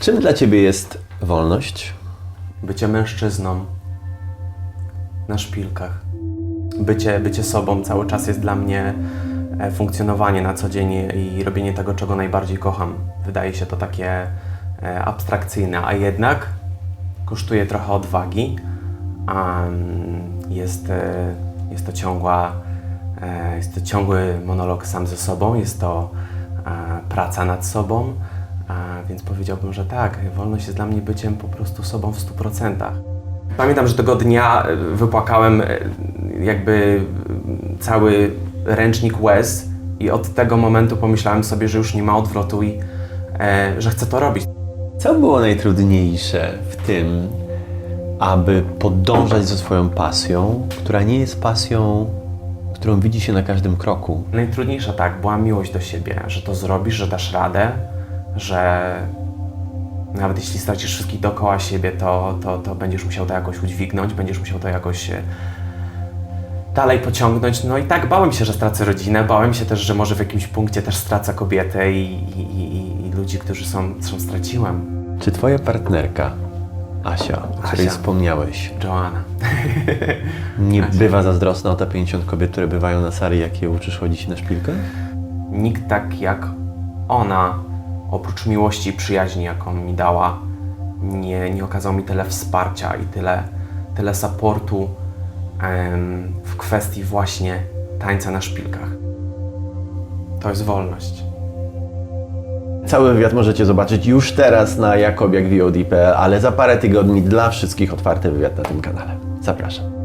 Czym dla Ciebie jest wolność? Bycie mężczyzną na szpilkach. Bycie, bycie sobą cały czas jest dla mnie e, funkcjonowanie na co dzień i robienie tego, czego najbardziej kocham. Wydaje się to takie e, abstrakcyjne, a jednak kosztuje trochę odwagi. mm, Jest, e, jest to ciągła, jest to ciągły monolog sam ze sobą, jest to praca nad sobą, więc powiedziałbym, że tak, wolność jest dla mnie byciem po prostu sobą w 100%. Pamiętam, że tego dnia e, wypłakałem e, jakby e, cały ręcznik łez i od tego momentu pomyślałem sobie, że już nie ma odwrotu i e, że chcę to robić. Co było najtrudniejsze w tym, aby podążać za swoją pasją, która nie jest pasją, którą widzi się na każdym kroku? Najtrudniejsza tak, była miłość do siebie, że to zrobisz, że dasz radę, że nawet jeśli stracisz wszystkich dookoła siebie, to, to, to będziesz musiał to jakoś udźwignąć, będziesz musiał to jakoś e, dalej pociągnąć. No i tak, bałem się, że stracę rodzinę, bałem się też, że może w jakimś punkcie też stracę kobietę i, i, i, i ludzi, którzy są, są straciłem. Czy Twoja partnerka, Asia, o której Asia. wspomniałeś, Joanna. nie Asia. bywa zazdrosna o te 50 kobiet, które bywają na sali, jak je uczysz chodzić na szpilkę? Nikt tak jak ona, oprócz miłości i przyjaźni, jaką mi dała, nie, nie okazał mi tyle wsparcia i tyle, tyle supportu em, w kwestii właśnie tańca na szpilkach. To jest wolność. Cały wywiad możecie zobaczyć już teraz na jakobiakvod.pl, ale za parę tygodni dla wszystkich otwarty wywiad na tym kanale. Zapraszam.